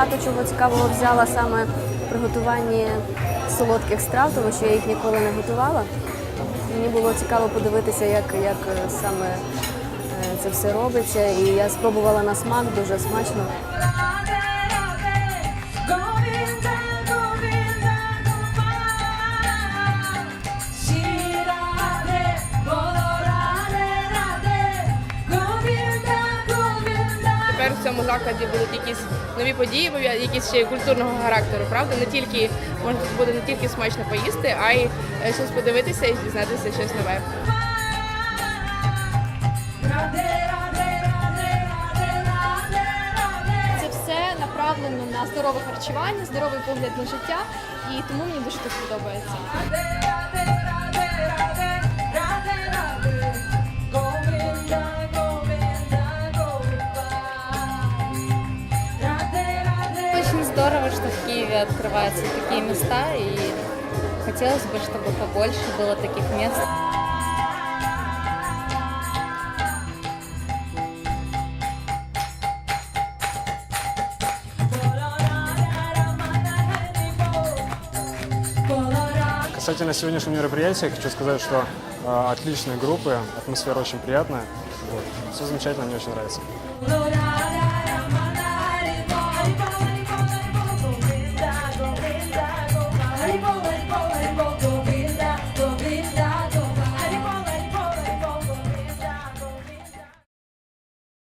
Багато чого цікавого взяла саме приготуванні солодких страв, тому що я їх ніколи не готувала. Мені було цікаво подивитися, як, як е, саме е, це все робиться. І я спробувала на смак дуже смачно. Цьому закладі будуть якісь нові події, якісь ще культурного характеру, правда? Не тільки можна буде не тільки смачно поїсти, а й е, щось подивитися і дізнатися щось нове. Це все направлено на здорове харчування, здоровий погляд на життя, і тому мені дуже так подобається. Здорово, что в Киеве открываются такие места, и хотелось бы, чтобы побольше было таких мест. Касательно сегодняшнего мероприятия, хочу сказать, что э, отличные группы, атмосфера очень приятная. Вот. Все замечательно, мне очень нравится.